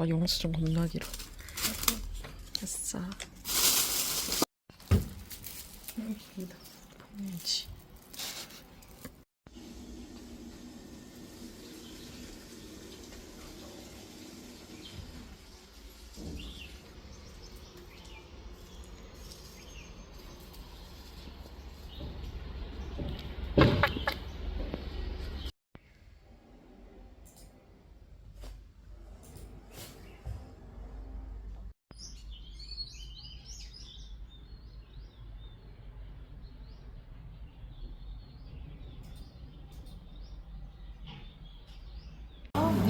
아 영수증 겁나 길어. 됐어. 여기다 봉지.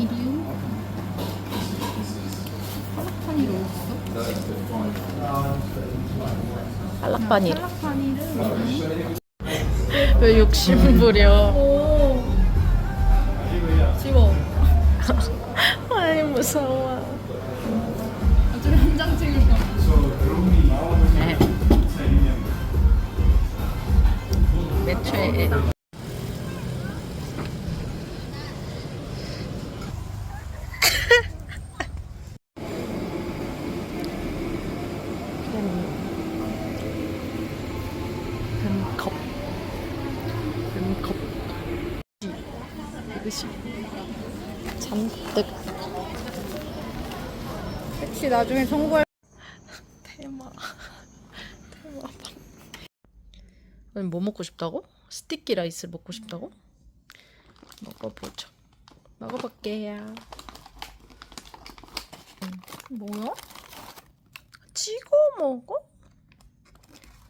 미디움? 할라파니로 있어? 할라파니. 할라파니를 왜 욕심 부려? 오 집어 아이 무서워. 어차피 한장 찍을 거 네. 매초에 컵 뱀컵 이것이 잔뜩 혹시 나중에 청구할 테마 테마방 아니 뭐 먹고 싶다고? 스티키 라이스 먹고 싶다고? 먹어보죠 먹어볼게요 뭐야? 찍어 먹어?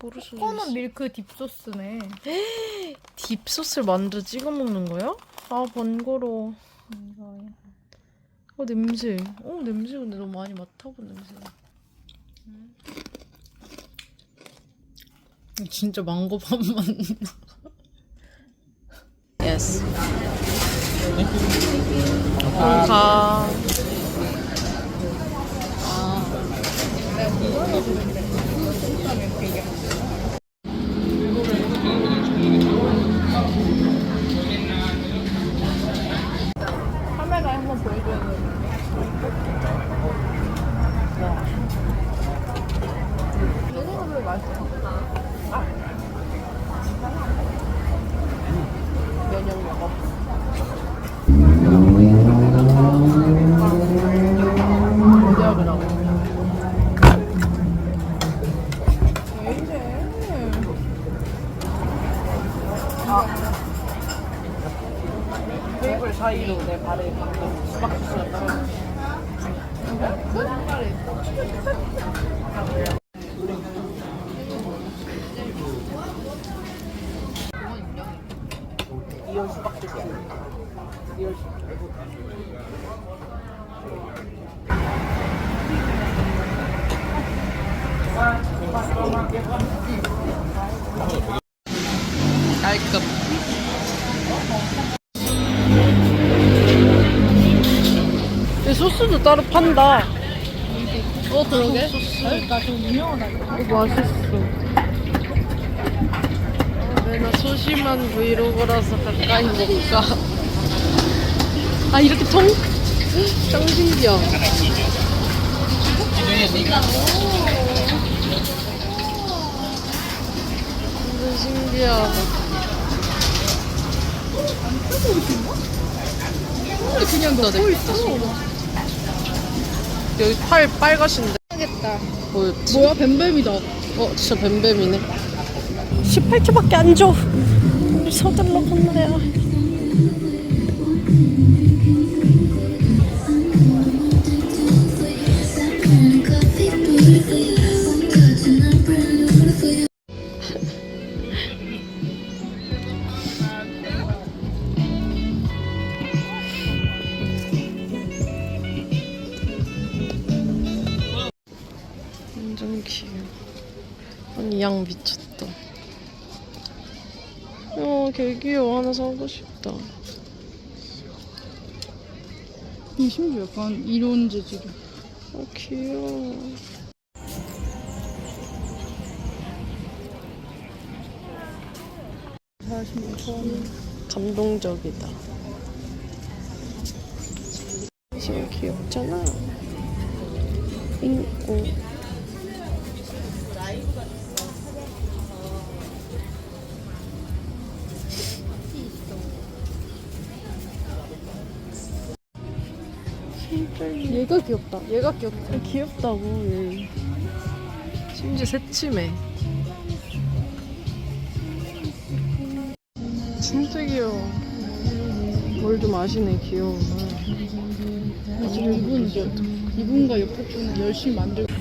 모르겠어 코코넛 밀크 딥소스네. 딥소스를 만들어 찍어 먹는 거야? 아 번거로워. 이거야. 어 냄새. 어 냄새 근데 너무 많이 맡아본 냄새. 진짜 망고 밥맛 예스 가 카메라에 한번 보여줘야 돼 이거는 맛있어 아. 면역 먹어 면역이라고 왜 이래 테이블 사이로 내 발에 수박 주스가 떨어져 리 소스도 따로 판다. 어 그러게? 그러니까 좀 유명하다 이거 맛있어. 내가 소심한 브이로그라서 가까이 못 가. 아 이렇게 통? 완전 신기하다. 그냥 넣고 있어 여기 팔 빨가신데 하겠다 보였지? 뭐야 뱀뱀이다 어, 진짜 뱀뱀이네. 18초밖에 안 줘. 우리 서둘러 건너야. 귀여워. 아니 양 미쳤다. 어, 개 귀여워. 하나 사고 싶다. 이 심지어 약간 이런 재질이 어, 귀여워. 감동적이다. 지금 귀엽잖아. 빙고. 귀엽다. 얘가 귀엽다. 귀엽다고 얘. 심지어 새침해. 진짜 귀여워. 뭘 좀 아시네 귀여워. 지금 이분 이제 이분과 옆에 분은 열심히 만들고.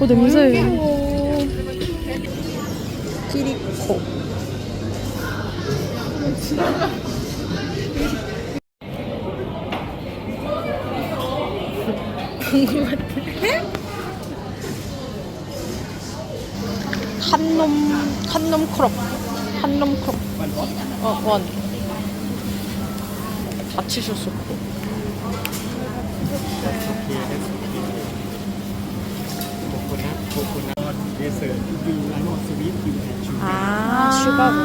어 냄새. 키리코. 한놈 한놈 크롭 한놈 크롭 어원 you can choose. 아 슈가고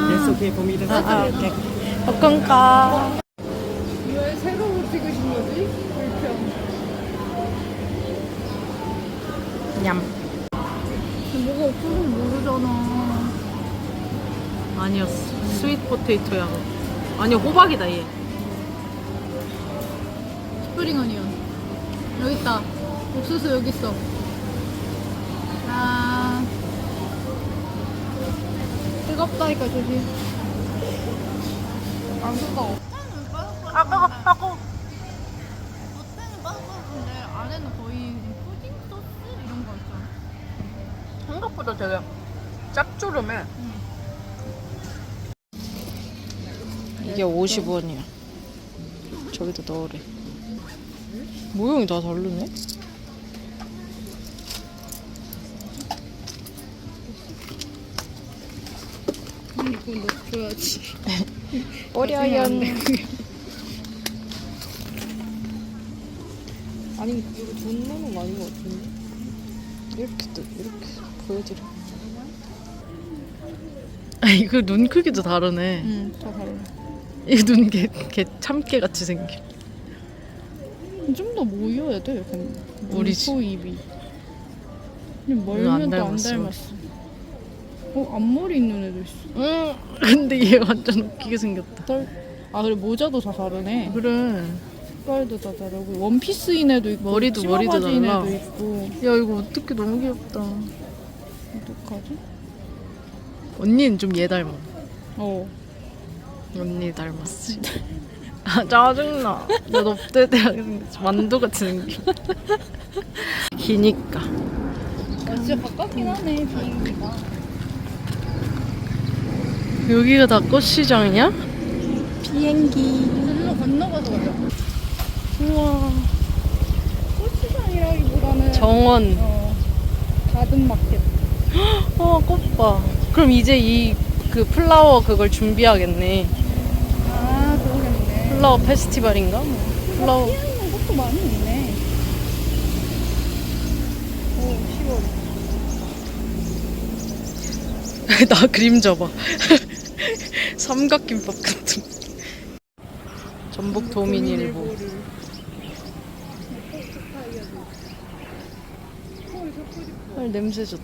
아, 아 오케이 볶음가 냠 뭐가 없어서 모르잖아. 아니었어 스윗 포테이토야 아니 호박이다 얘 스프링 어니언. 여기 있다. 옥수수 여기 있어. 아. 뜨겁다니까 조심. 안 뜨거워. 아 뜨거 따고 겉에는 바삭바삭한데 안에는 거의 푸딩 소스 이런 거 있잖아. 생각보다 되게 짭조름해. 이게 50원이야. 저기다 넣으래. 모양이 다 다르네? 이거 넣어줘야지. 어려요 아니 이거 돈 넣는 거 아닌 것 같은데? 이렇게 또 이렇게 보여드려 아 이거 눈 크기도 다르네 응, 다 달라. 이눈개 개 참깨 같이 생겨 좀더 모여야 돼. 약간 우리지. 눈코 입이. 근데 안 멀면 또안 닮았어. 어 앞머리 있는 애도 있어. 응 근데 얘 완전 웃기게 생겼다 딸. 아 그래 모자도 다 다르네. 그래 색깔도 다 다르고 원피스인 애도 있고 머리도 머리도 바지인 달라. 애도 있고 야 이거 어떻게 너무 귀엽다 어떡하지? 언니는 좀 얘 닮아 어. 언니 닮았어 아 짜증나 나 넙대대하게 생겼어 만두같이 생겨 기니까 아 진짜 가깝긴 하네 비행기가. 여기가 다 꽃시장이야? 비행기 건너 건너가서 가자. 우와 꽃시장이라기보다는 정원 어 가든 마켓. 어 꽃봐 그럼 이제 이 그 플라워 그걸 준비하겠네 아 그러겠네. 플라워 페스티벌인가? 뭐. 플라워 피하는 것도 많이 있네. 오 10월. 나 그림자 봐. 삼각김밥 같은. 전북 도민일보. 헐 냄새 좋다.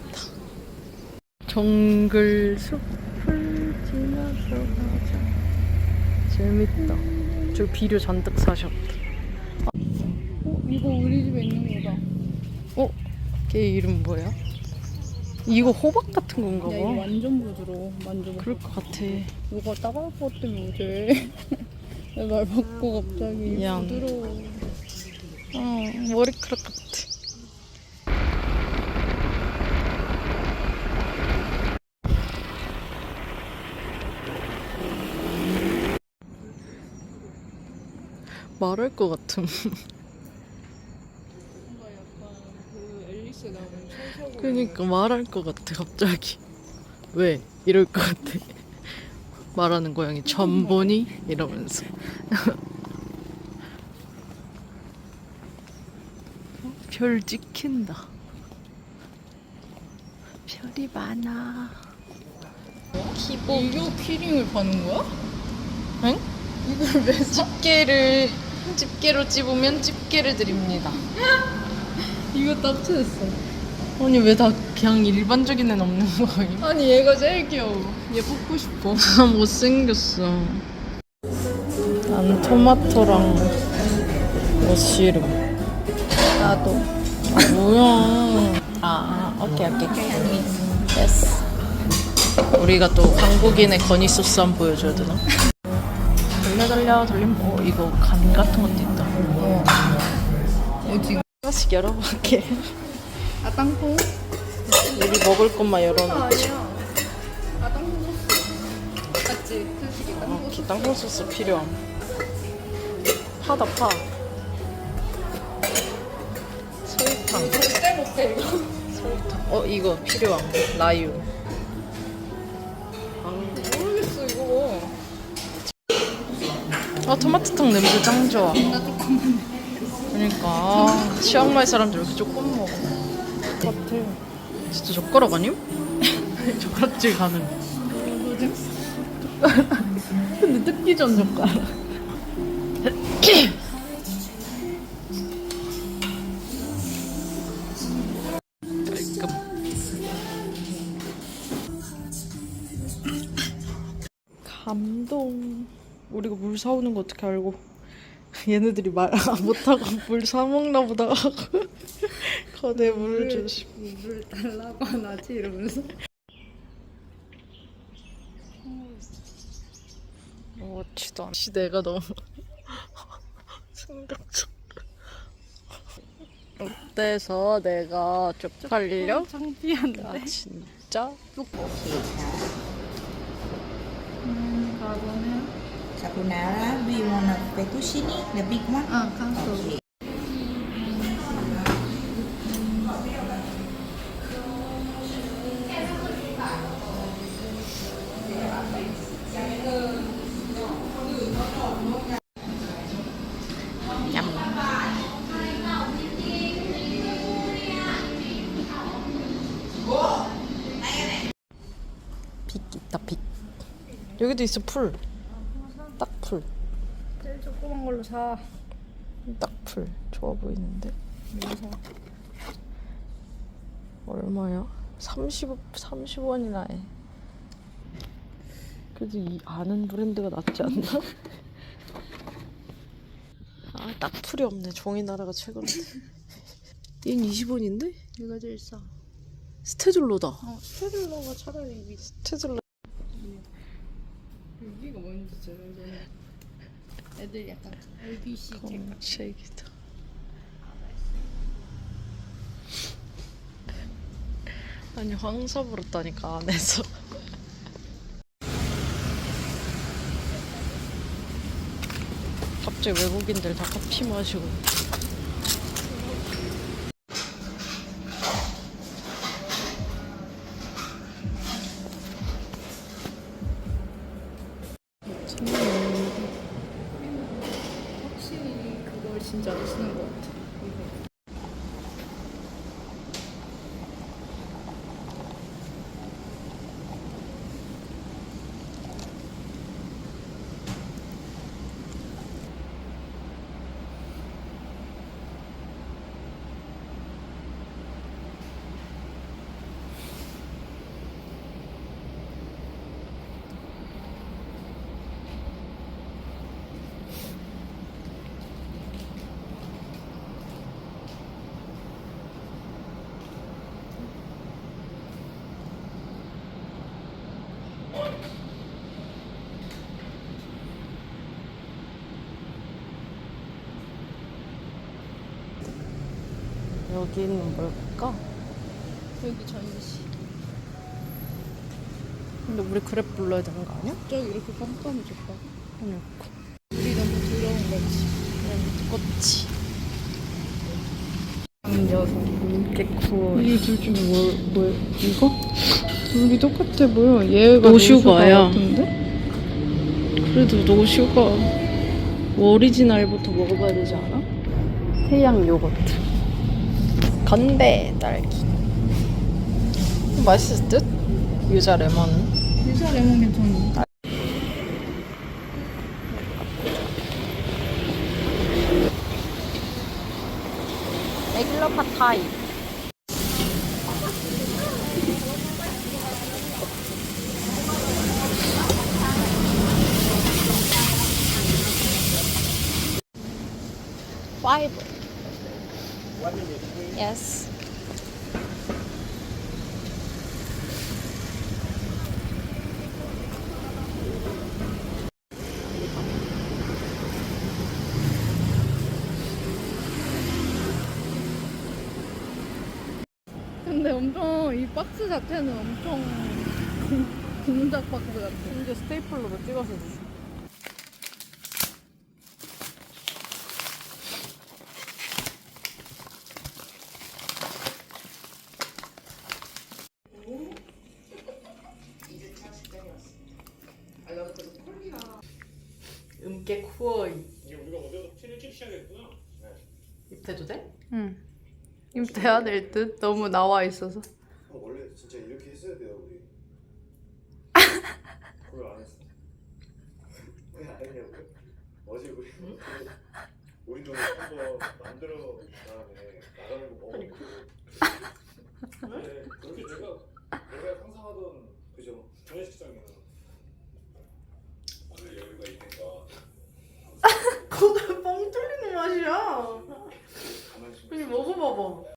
정글 숲을 지나서 가자. 재밌다. 저 비료 잔뜩 사셨다. 어 이거 우리 집에 있는 거다. 어? 걔 이름 뭐야? 이거 호박 같은 건가 야 이거 봐. 완전 부드러워. 만져봐. 그럴 것 같아. 뭐가 따가울 것 때문에 어제 말 바꿔 갑자기 미안. 부드러워. 어, 머리카락 같아. 말할 것 같음. 뭔가 약간 그 앨리스 나오는 철사고. 그러니까 말할 것 같아 갑자기. 왜? 이럴 것 같아. 말하는 고양이 전 보니? 이러면서. 별 찍힌다. 별이 많아. 이거 키링을 파는 거야? 응? 집게를 집게로 찝으면 집게를 드립니다. 이거 납치했어. 아니 왜 다 그냥 일반적인 애는 없는 거예요? 아니 얘가 제일 귀여워. 얘 뽑고 싶어. 아 못생겼어. 난 토마토랑 머쉬룸. 나도. 아 뭐야? 아 오케이 오케이. 됐어. 우리가 또 한국인의 건이 소스 한번 보여줘야 되나? 달려 달려 돌림. 어 이거 간 같은 것도 있다. 어. 오징어. 하나씩 열어볼게. 아 땅콩? 우리 먹을 것만 열어놓. 아니야. 아 땅콩 소스. 맞지? 땅콩 어, 땅콩 소스 필요함. 파다 파. 설탕. 절대 못해 이거. 설탕. 어 이거 필요함. 라유. 아 토마토탕 냄새 짱 좋아. 그러니까 아, 치앙마이 사람들 왜 이렇게 조금 먹어? 같아. 진짜 젓가락 아님? 젓가락질 가능. 근데 뜯기 전 젓가락. 감동. 우리가 물 사오는 거 어떻게 알고? 얘네들이 말 못하고 물 사먹나 보다 하고 거대 물을 주시 물 달라고 하나지 이러면서. 먹지도 않 시대가 너무 생각져 어때서 내가 쪽팔려? 창피한데. 아 진짜? 음, 가보면. Carbonara, do you want a fettuccine, the big one? 아 칸소. 빅 있다 빅 여기도 있어 풀딱 풀. 제일 조그만 걸로 사. 딱 풀. 좋아 보이는데? 얼마야? 30, 30원이나 해. 그래도 이 아는 브랜드가 낫지 않나? 아, 딱 풀이 없네. 종이 나라가 최고인데. 얘는 20원인데? 이거 제일 싸. 스테줄로다. 어 스테딜러가 차라리 위. 스테줄로. 여기가 뭔지 잘 알잖아. 애들 약간 LBC 음, 쉐이크다. 아니 황사 불었다니까 안에서. 갑자기 외국인들 다 커피 마시고. 진짜 안 쓰는 것 같아. 여기는 뭘까? 여기 전시. 근데 우리 그랩 불러야 되는 거 아니야? 갑자기 이렇게 깜깜해졌다. 그러니까. 우리 너무 더러운 거지. 꽃이. 녀석. 개쿠. 이둘 중에 뭐, 뭐, 이거? 둘이 똑같아 보여. 얘가 노슈가야. 노슈가 같은데? 그래도 노슈가 오리지널부터 먹어봐야 되지 않아? 태양 요거트 건배 딸기 맛있을 듯? 유자 레몬. 유자 레몬 괜찮네 레귤러 파타이 파이브 Yes. 근데 엄청 이 박스 자체는 엄청 공작 박스 같아. 심지어 스테이플러로 찍어서 주시. 좀 돼야 될 듯? 너무 나와 있어서. 아, 원래 진짜 이렇게 했어야 돼요 우리. 그걸 안 했어. 왜 안 했냐고? 어제 우리 그 우리 돈 한번 만들어 다음에 나가는 거 먹고. 근데 그- 네, 그렇게 내가 내가 항상 하던 그죠 중회식장에는 오늘 여유가 있는가. 그거 뻥 뚫리는 맛이야. 언니 먹어봐봐.